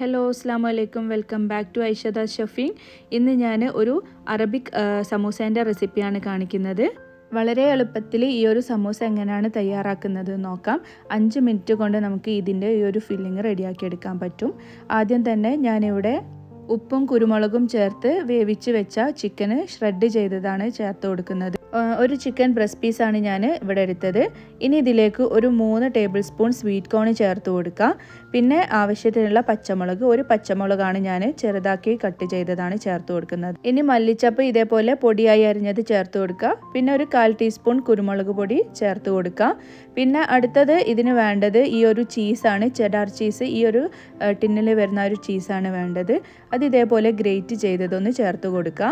Hello അസ്സാം വലൈക്കും welcome back to Aishada Shafeen ഇന്ന് ഞാൻ ഒരു അറബിക് സമൂസേന്റെ റെസിപ്പിയാണ് കാണിക്കുന്നത്. വളരെ എളുപ്പത്തിൽ ഈ ഒരു സമൂസ എങ്ങനെയാണ് തയ്യാറാക്കുന്നത് നോക്കാം. അഞ്ച് മിനിറ്റ് കൊണ്ട് നമുക്ക് ഇതിന്റെ ഈ ഒരു ഫില്ലിങ് റെഡിയാക്കി എടുക്കാൻ പറ്റും. ആദ്യം തന്നെ ഞാനിവിടെ ഉപ്പും കുരുമുളകും ചേർത്ത് വേവിച്ച് വെച്ച ചിക്കന് ഷ്രെഡ് ചെയ്തതാണ് ചേർത്ത് കൊടുക്കുന്നത്. ഒരു ചിക്കൻ ബ്രസ്റ്റ് പീസാണ് ഞാൻ ഇവിടെ എടുത്തത്. ഇനി ഇതിലേക്ക് ഒരു മൂന്ന് ടേബിൾ സ്പൂൺ സ്വീറ്റ് കോൺ ചേർത്ത് കൊടുക്കുക പിന്നെ ആവശ്യത്തിനുള്ള പച്ചമുളക് ഒരു പച്ചമുളകാണ് ഞാൻ ചെറുതാക്കി കട്ട് ചെയ്തതാണ് ചേർത്ത് കൊടുക്കുന്നത്. ഇനി മല്ലിച്ചപ്പ് ഇതേപോലെ പൊടിയായി അരിഞ്ഞത് ചേർത്ത് കൊടുക്കുക പിന്നെ ഒരു കാൽ ടീസ്പൂൺ കുരുമുളക് പൊടി ചേർത്ത് കൊടുക്കുക പിന്നെ അടുത്തത് ഇതിന് വേണ്ടത് ഈ ഒരു ചീസാണ് ചെഡാർ ചീസ് ഈ ഒരു ടിന്നിൽ വരുന്ന ഒരു ചീസാണ് വേണ്ടത്. അത് ഇതേപോലെ ഗ്രേറ്റ് ചെയ്തതൊന്ന് ചേർത്ത് കൊടുക്കുക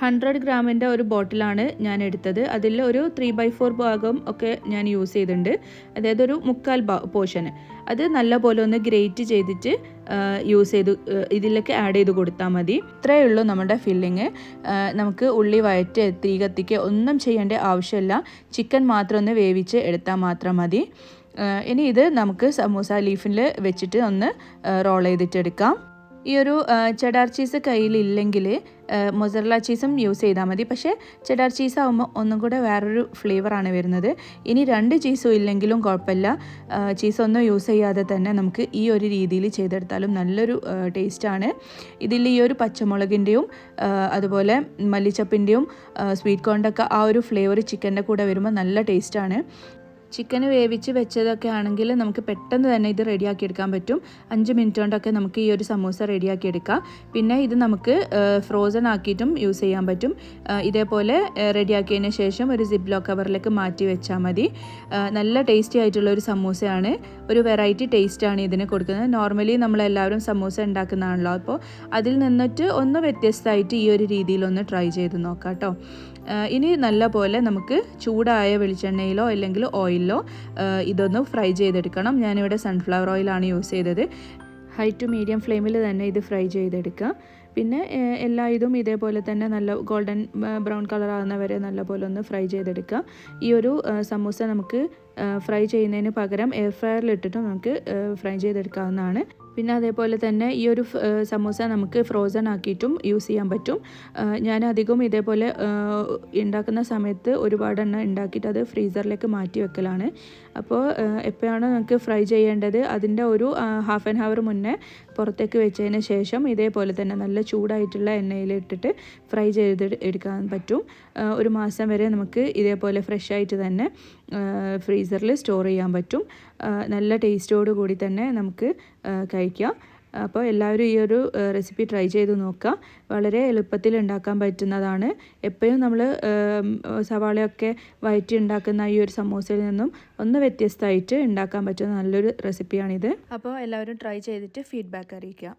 ഹൺഡ്രഡ് ഗ്രാമിന്റെ ഒരു ബോട്ടിലാണ് ഞാൻ എടുത്തത്. അതിൽ ഒരു ത്രീ ബൈ ഫോർ ഭാഗം ഒക്കെ ഞാൻ യൂസ് ചെയ്തിട്ടുണ്ട്. അതായത് ഒരു മുക്കാൽ പോർഷന് അത് നല്ല പോലെ ഒന്ന് ഗ്രേറ്റ് ചെയ്തിട്ട് യൂസ് ചെയ്ത് ഇതിലേക്ക് ആഡ് ചെയ്ത് കൊടുത്താൽ മതി. ഇത്രയേ ഉള്ളൂ നമ്മുടെ ഫില്ലിങ് നമുക്ക് ഉള്ളി വയറ്റ് തീ കത്തിക്ക് ഒന്നും ചെയ്യേണ്ട ആവശ്യമില്ല. ചിക്കൻ മാത്രം ഒന്ന് വേവിച്ച് എടുത്താൽ മാത്രം മതി. ഇനി ഇത് നമുക്ക് സമൂസ ലീഫിൽ വെച്ചിട്ട് ഒന്ന് റോൾ ചെയ്തിട്ടെടുക്കാം ഈ ഒരു ചെഡാർ ചീസ് കയ്യിലില്ലെങ്കിൽ മൊസറല ചീസും യൂസ് ചെയ്താൽ മതി. പക്ഷേ ചെഡാർ ചീസ് ആകുമ്പോൾ ഒന്നും കൂടെ വേറൊരു ഫ്ലേവറാണ് വരുന്നത്. ഇനി രണ്ട് ചീസും ഇല്ലെങ്കിലും കുഴപ്പമില്ല. ചീസൊന്നും യൂസ് ചെയ്യാതെ തന്നെ നമുക്ക് ഈ ഒരു രീതിയിൽ ചെയ്തെടുത്താലും നല്ലൊരു ടേസ്റ്റാണ് ഇതിൽ ഈ ഒരു പച്ചമുളകിന്റെയും അതുപോലെ മല്ലിച്ചപ്പിന്റെയും സ്വീറ്റ് കോണിന്റെ ആ ഒരു ഫ്ലേവർ ചിക്കന്റെ കൂടെ വരുമ്പോൾ നല്ല ടേസ്റ്റാണ് ചിക്കൻ വേവിച്ച് വെച്ചതൊക്കെ ആണെങ്കിൽ നമുക്ക് പെട്ടെന്ന് തന്നെ ഇത് റെഡിയാക്കി എടുക്കാൻ പറ്റും. അഞ്ച് മിനിറ്റ് കൊണ്ടൊക്കെ നമുക്ക് ഈ ഒരു സമൂസ റെഡിയാക്കി എടുക്കാം. പിന്നെ ഇത് നമുക്ക് ഫ്രോസൺ ആക്കിയിട്ടും യൂസ് ചെയ്യാൻ പറ്റും. ഇതേപോലെ റെഡിയാക്കിയതിന് ശേഷം ഒരു സിബ് ലോ കവറിലേക്ക് മാറ്റി വെച്ചാൽ മതി. നല്ല ടേസ്റ്റി ആയിട്ടുള്ള ഒരു സമൂസയാണ്. ഒരു വെറൈറ്റി ടേസ്റ്റാണ് ഇതിന് കൊടുക്കുന്നത്. നോർമലി നമ്മളെല്ലാവരും സമൂസ ഉണ്ടാക്കുന്നതാണല്ലോ. അപ്പോൾ അതിൽ നിന്നിട്ട് ഒന്ന് വ്യത്യസ്തമായിട്ട് ഈ ഒരു രീതിയിലൊന്ന് ട്രൈ ചെയ്ത് നോക്കാം കേട്ടോ. ഇനി നല്ല പോലെ നമുക്ക് ചൂടായ വെളിച്ചെണ്ണയിലോ അല്ലെങ്കിൽ ഓയിലിലോ ഇതൊന്ന് ഫ്രൈ ചെയ്തെടുക്കണം. ഞാനിവിടെ സൺഫ്ലവർ ഓയിലാണ് യൂസ് ചെയ്തത്. ഹൈ ടു മീഡിയം ഫ്ലെയിമിൽ തന്നെ ഇത് ഫ്രൈ ചെയ്തെടുക്കുക. പിന്നെ എല്ലാ ഇതും ഇതേപോലെ തന്നെ നല്ല ഗോൾഡൻ ബ്രൗൺ കളർ ആകുന്ന വരെ നല്ലപോലെ ഒന്ന് ഫ്രൈ ചെയ്തെടുക്കുക. ഈ ഒരു സമൂസ നമുക്ക് ഫ്രൈ ചെയ്യുന്നതിന് പകരം എയർ ഫ്രയറിൽ ഇട്ടിട്ട് നമുക്ക് ഫ്രൈ ചെയ്തെടുക്കാവുന്നതാണ്. പിന്നെ അതേപോലെ തന്നെ ഈ ഒരു സമോസ നമുക്ക് ഫ്രോസൺ ആക്കിയിട്ടും യൂസ് ചെയ്യാൻ പറ്റും. ഞാൻ അധികം ഇതേപോലെ ഉണ്ടാക്കുന്ന സമയത്ത് ഒരുപാട് എണ്ണ ഉണ്ടാക്കിയിട്ട് അത് ഫ്രീസറിലേക്ക് മാറ്റി വെക്കലാണ്. അപ്പോൾ എപ്പോഴാണ് നമുക്ക് ഫ്രൈ ചെയ്യേണ്ടത് അതിന്റെ ഒരു ഹാഫ് ആൻ ഹവർ മുന്നേ പുറത്തേക്ക് വെച്ചതിന് ശേഷം ഇതേപോലെ തന്നെ നല്ല ചൂടായിട്ടുള്ള എണ്ണയിലിട്ടിട്ട് ഫ്രൈ ചെയ്ത് എടുക്കാൻ പറ്റും. ഒരു മാസം വരെ നമുക്ക് ഇതേപോലെ ഫ്രഷ് ആയിട്ട് തന്നെ ഫ്രീസറിൽ സ്റ്റോർ ചെയ്യാൻ പറ്റും. നല്ല ടേസ്റ്റോട് കൂടി തന്നെ നമുക്ക് കഴിക്കാം. അപ്പോൾ എല്ലാവരും ഈ ഒരു റെസിപ്പി ട്രൈ ചെയ്ത് നോക്കുക. വളരെ എളുപ്പത്തിൽ ഉണ്ടാക്കാൻ പറ്റുന്നതാണ്. എപ്പോഴും നമ്മൾ സവാളയൊക്കെ വയറ്റി ഉണ്ടാക്കുന്ന ഈ ഒരു സമോസയിൽ നിന്നും ഒന്ന് വ്യത്യസ്തമായിട്ട് ഉണ്ടാക്കാൻ പറ്റുന്ന നല്ലൊരു റെസിപ്പിയാണിത് അപ്പോൾ എല്ലാവരും ട്രൈ ചെയ്തിട്ട് ഫീഡ്ബാക്ക് അറിയിക്കുക.